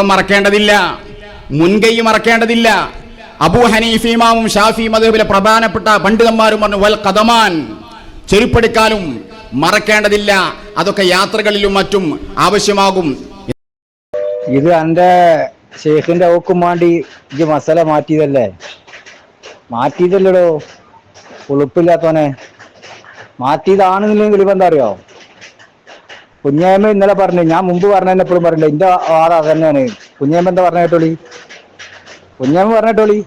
മറക്കേണ്ടതില്ല. മുൻകൈ മറക്കേണ്ടതില്ല. അബൂ ഹനീഫ് ഇമാമും ഷാഫി മതബിലെ പ്രധാനപ്പെട്ട പണ്ഡിതന്മാരും പറഞ്ഞു വൽ കഥമാൻ ചെരുപ്പെടുക്കാനും മറക്കേണ്ടതില്ല. അതൊക്കെ യാത്രകളിലും മറ്റും ആവശ്യമാകും. ഇത് എന്റെ ഷെയ്ഖിന്റെ ഓക്കും വേണ്ടി ഈ മസാല മാറ്റിയതല്ലേ? മാറ്റിയതല്ലടോ. ഉളുപ്പില്ലാത്തവനെ. മാറ്റിയതാണെന്നില്ലെങ്കിൽ ഇപ്പം എന്താ അറിയോ? കുഞ്ഞേമ്മ ഇന്നലെ പറഞ്ഞു ഞാൻ മുമ്പ് പറഞ്ഞതന്നെ എപ്പോഴും പറഞ്ഞില്ല എന്റെ വാദം അത് തന്നെയാണ് കുഞ്ഞേമ്മ എന്താ പറഞ്ഞ കേട്ടോളി കുഞ്ഞേമ്മ പറഞ്ഞ കേട്ടോളി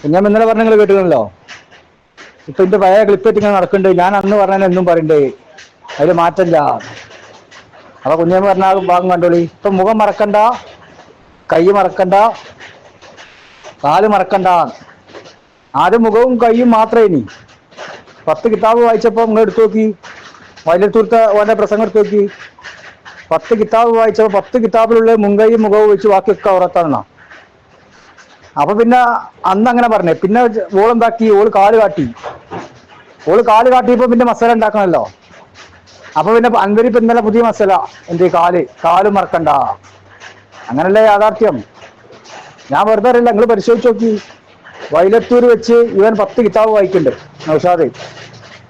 കുഞ്ഞേമ്മ ഇന്നലെ പറഞ്ഞ നിങ്ങൾ കേട്ടിരുന്നല്ലോ? ഇപ്പൊ എന്റെ പഴയ ക്ലിപ്പറ്റ് ഇങ്ങനെ നടക്കുന്നുണ്ട്. ഞാൻ അന്ന് പറഞ്ഞ എന്നും പറയണ്ടേ. അതിൽ മാറ്റമില്ല. അപ്പൊ കുഞ്ഞേമ്മ പറഞ്ഞ ഭാഗം കണ്ടോളി. ഇപ്പൊ മുഖം മറക്കണ്ട. കൈ മറക്കണ്ട. കാൽ മറക്കണ്ട. ആദ്യം മുഖവും കൈയും മാത്രമേ ഇനി. പത്ത് കിതാബ് വായിച്ചപ്പോ നിങ്ങൾ എടുത്തു നോക്കി. വയലത്തൂർത്തെ ഓന്റെ പ്രസംഗം എടുത്തു നോക്കി. പത്ത് കിതാബ് വായിച്ചപ്പോൾ പത്ത് കിതാബിലുള്ള മുങ്കയും മുഖവും വെച്ച് ബാക്കിയൊക്കെ ഉറത്താണെന്നാ അപ്പൊ പിന്നെ അന്ന് അങ്ങനെ പറഞ്ഞേ. പിന്നെ ഓളെന്താക്കി? ഓൾ കാൽ കാട്ടി. ഓൾ കാൽ കാട്ടിയപ്പോ പിന്നെ മസാല ഉണ്ടാക്കണല്ലോ. അപ്പൊ പിന്നെ അൻവരി ഇന്നലെ പുതിയ മസാല. എന്ത് കാൽ? കാൽ മറക്കണ്ട. അങ്ങനല്ലേ യാഥാർത്ഥ്യം. ഞാൻ വെറുതെ അറിയില്ല. നിങ്ങൾ പരിശോധിച്ച് നോക്കി. വൈലത്തൂർ വെച്ച് ഇവൻ പത്ത് കിതാബ് വായിക്കുന്നുണ്ട്. നൗഷാദ്.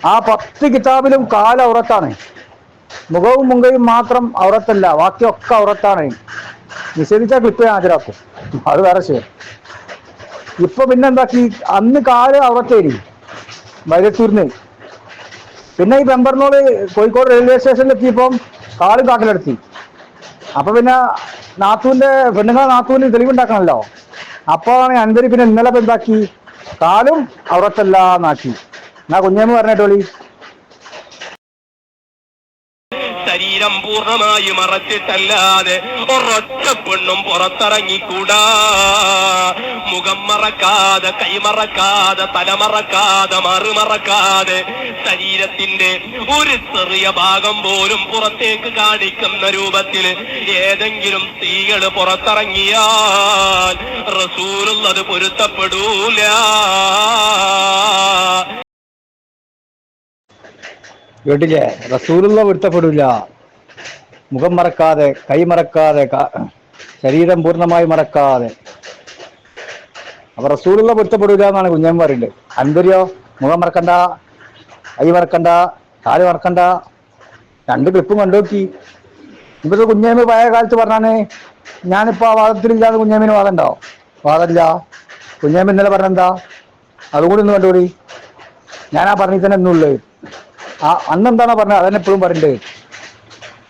ആ പത്ത് കിതാബിലും കാല ഔറത്താണ്. മുഖവും മുങ്കയും മാത്രം ഔറത്തല്ല ബാക്കിയൊക്കെ ഔറത്താണ്. നിഷേധിച്ചാൽ ക്ലിപ്പ് ഞാൻ ഹാജരാക്കും. അത് വേറെ ശരി ഇപ്പൊ പിന്നെന്താക്കി അന്ന് കാൽ ഔറത്തേരി വൈലത്തൂരിന് പിന്നെ ഈ പെമ്പറിനോട് കോഴിക്കോട് റെയിൽവേ സ്റ്റേഷനിൽ എത്തിയപ്പം കാൽ കാട്ടിലെടുത്തി അപ്പൊ പിന്നെ നാത്തൂന്റെ പെണ്ണുങ്ങളെ നാത്തൂന് തെളിവുണ്ടാക്കണമല്ലോ അപ്പോഴാണ് അൻപരി പിന്നെ ഇന്നലെ എന്താക്കി? കാലും അവിടത്തല്ല എന്നാക്കി എന്നാ കുഞ്ഞേമ്മ പറഞ്ഞോളി ശരീരം പൂർണമായി മറച്ചിട്ടല്ലാതെ ഒരൊറ്റ പെണ്ണും പുറത്തിറങ്ങിക്കൂടാ. മുഖം മറക്കാതെ കൈമറക്കാതെ തലമറക്കാതെ മറുമറക്കാതെ ശരീരത്തിന്റെ ഒരു ചെറിയ ഭാഗം പോലും പുറത്തേക്ക് കാണിക്കുന്ന രൂപത്തിൽ ഏതെങ്കിലും സ്ത്രീകൾ പുറത്തിറങ്ങിയാൽ റസൂലുള്ളത് പൊരുത്തപ്പെടൂല. കേട്ടില്ലേ? റസൂലുള്ള പൊരുത്തപ്പെടില്ല മുഖം മറക്കാതെ കൈ മറക്കാതെ ശരീരം പൂർണമായി മറക്കാതെ. അപ്പൊ റസൂലുള്ള പൊരുത്തപ്പെടില്ല എന്നാണ് കുഞ്ഞമ്മ പറയുന്നത്. അൻപരിയോ മുഖം മറക്കണ്ട കൈ മറക്കണ്ട കാൽ മറക്കണ്ട. രണ്ട് ക്ലിപ്പും കണ്ടുനോക്കി. ഇപ്പൊ കുഞ്ഞേമി പഴയ കാലത്ത് പറഞ്ഞാണ് ഞാനിപ്പോ ആ വാദത്തിലില്ലാതെ കുഞ്ഞേമിന് വാദം ഉണ്ടോ വാദമില്ല. കുഞ്ഞേമി ഇന്നലെ പറഞ്ഞെന്താ? അതുകൂടി ഒന്ന് കണ്ടുകൂടി ഞാൻ ആ തന്നെ എന്നുള്ളത് അന്നെന്താണോ പറഞ്ഞത്? അതന്നെ എപ്പോഴും പറയണ്ടേ.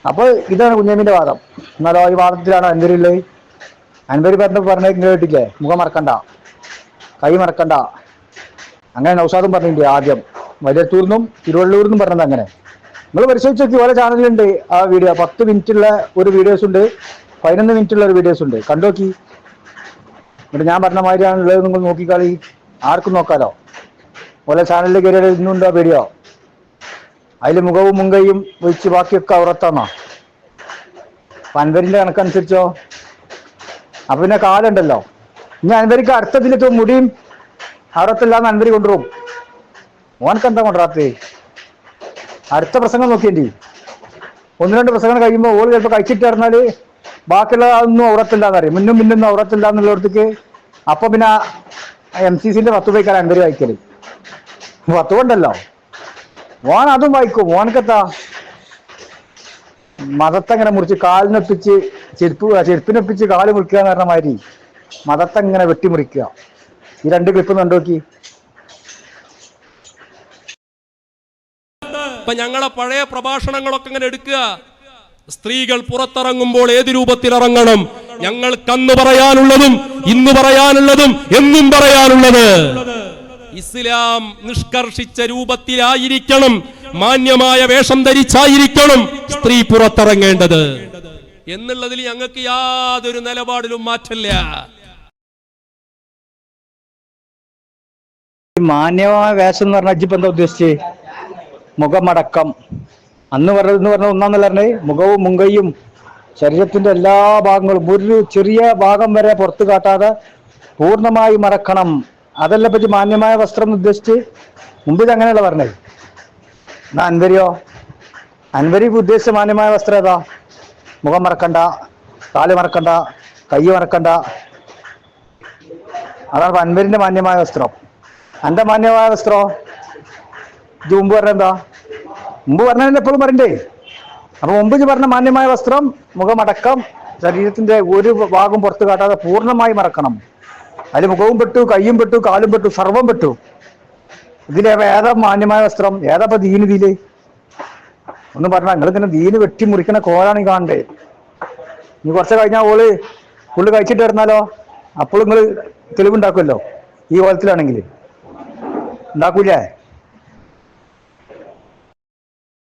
അപ്പൊ ഇതാണ് കുഞ്ഞമ്മിന്റെ വാദം. എന്നാലോ ഈ വാദത്തിലാണ്? അൻവരിയുള്ളത് അൻവരി പറഞ്ഞ പറഞ്ഞ കേട്ടില്ലേ മുഖം മറക്കണ്ട. കൈ മറക്കണ്ട. അങ്ങനെ നൗസാദും പറഞ്ഞിട്ടുണ്ട് ആദ്യം. വലിയത്തൂർന്നും തിരുവള്ളൂർന്നും പറഞ്ഞത് അങ്ങനെ. നിങ്ങൾ പരിശോധിച്ച് നോക്കി ഓരോ ചാനലുണ്ട് ആ വീഡിയോ. പത്ത് മിനിറ്റുള്ള ഒരു വീഡിയോസ് ഉണ്ട്. പതിനൊന്ന് മിനിറ്റുള്ള ഒരു വീഡിയോസ് ഉണ്ട്. കണ്ടോക്കി എന്നിട്ട് ഞാൻ പറഞ്ഞ മാതിരിയാണുള്ളത് നിങ്ങൾ നോക്കിക്കാളി. ആർക്കും നോക്കാലോ. ഓരോ ചാനലിൽ കയറിയാൽ ഇന്നുണ്ടോ വീഡിയോ? അതിൽ മുഖവും മുങ്കയും വെച്ച് ബാക്കിയൊക്കെ അവറത്താന്നാ? അൻവരിന്റെ കണക്കനുസരിച്ചോ? അപ്പൊ പിന്നെ കാലുണ്ടല്ലോ. ഇനി അൻവരിക്ക് അടുത്തതിലെത്തും മുടിയും അവറത്തില്ലാന്ന് അൻവരി കൊണ്ടുപോകും മോനക്ക് എന്താ കൊണ്ടുവരാത്തേ? അടുത്ത പ്രസംഗം നോക്കിയേണ്ടി. ഒന്ന് രണ്ട് പ്രസംഗം കഴിയുമ്പോൾ ഓൾ ചിലപ്പോൾ കഴിച്ചിട്ട് പറഞ്ഞാൽ ബാക്കിയുള്ള ഒന്നും മുന്നും പിന്നൊന്നും ഔറത്തില്ല എന്നുള്ളിടത്തേക്ക് അപ്പൊ പിന്നെ എം സി സിന്റെ പത്ത് പോയിക്കാൻ അൻവരി വായിക്കൽ പത്ത് കൊണ്ടല്ലോ. ഓൻ അതും വായിക്കും. ഓനക്കെത്താ മതത്തങ്ങനെ മുറിച്ച് കാലിനൊപ്പിച്ച് ചെരുപ്പ് ചെരുപ്പിനൊപ്പിച്ച് കാൽ മുറിക്കുക എന്ന് പറഞ്ഞ മാതിരി മതത്തങ്ങനെ വെട്ടിമുറിക്കുക. ഈ രണ്ട് ക്ലിപ്പ് കണ്ടോക്കി ഇപ്പൊ ഞങ്ങളെ പഴയ പ്രഭാഷണങ്ങളൊക്കെ ഇങ്ങനെ എടുക്കുക. സ്ത്രീകൾ പുറത്തിറങ്ങുമ്പോൾ ഏത് രൂപത്തിൽ ഇറങ്ങണം? ഞങ്ങൾക്ക് അന്ന് പറയാനുള്ളതും ഇന്ന് പറയാനുള്ളതും എന്നും പറയാനുള്ളത്. ഇസ്ലാം നിഷ്കർഷിച്ച രൂപത്തിലായിരിക്കണം മാന്യമായ വേഷം ധരിച്ചായിരിക്കണം സ്ത്രീ പുറത്തിറങ്ങേണ്ടത്. എന്നുള്ളതിൽ ഞങ്ങൾക്ക് യാതൊരു നിലപാടിലും മാറ്റമില്ല. മാന്യമായ വേഷം എന്ന് പറഞ്ഞ അജിപ്പ് എന്താ ഉദ്ദേശിച്ചേ? മുഖമടക്കം. അന്ന് പറഞ്ഞതെന്ന് പറഞ്ഞ ഒന്നാന്നല്ല പറഞ്ഞേ? മുഖവും മുങ്കയും ശരീരത്തിന്റെ എല്ലാ ഭാഗങ്ങളും ഒരു ചെറിയ ഭാഗം വരെ പുറത്തു കാട്ടാതെ പൂർണമായി മറക്കണം. അതല്ല പറ്റി മാന്യമായ വസ്ത്രം ഉദ്ദേശിച്ച് മുമ്പ് ഇത് അങ്ങനെയല്ല പറഞ്ഞത് എന്നാ അൻവരിയോ? അൻവരി ഉദ്ദേശിച്ച മാന്യമായ വസ്ത്രം ഏതാ? മുഖം മറക്കണ്ട കാൽ മറക്കണ്ട കൈ മറക്കണ്ട. അതാണ് അൻവരിന്റെ മാന്യമായ വസ്ത്രം. എന്റെ മാന്യമായ വസ്ത്രോ? ഇത് മുമ്പ് പറഞ്ഞ എന്താ? മുമ്പ് പറഞ്ഞതിന് എപ്പോഴും പറയണ്ടേ. അപ്പൊ മുമ്പ് പറഞ്ഞ മാന്യമായ വസ്ത്രം മുഖമടക്കം ശരീരത്തിന്റെ ഒരു ഭാഗം പുറത്ത് കാട്ടാതെ പൂർണമായി മറക്കണം. അതിൽ മുഖവും പെട്ടു കയ്യും പെട്ടു കാലും പെട്ടു സർവം പെട്ടു. ഇതിലെ ഏതാ മാന്യമായ വസ്ത്രം ഏതാ ഇപ്പൊ ദീന് ഇതിൽ? ഒന്ന് പറഞ്ഞ നിങ്ങൾ ഇങ്ങനെ ദീന് വെട്ടി മുറിക്കണ കോലാണ് ഈ കാണണ്ടേ? ഇനി കുറച്ച് കഴിഞ്ഞാൽ ഓൾ പുള്ളി കഴിച്ചിട്ട് വരുന്നാലോ? അപ്പോൾ നിങ്ങൾ തെളിവുണ്ടാക്കുമല്ലോ? ഈ കോലത്തിലാണെങ്കിൽ ഉണ്ടാക്കൂലേ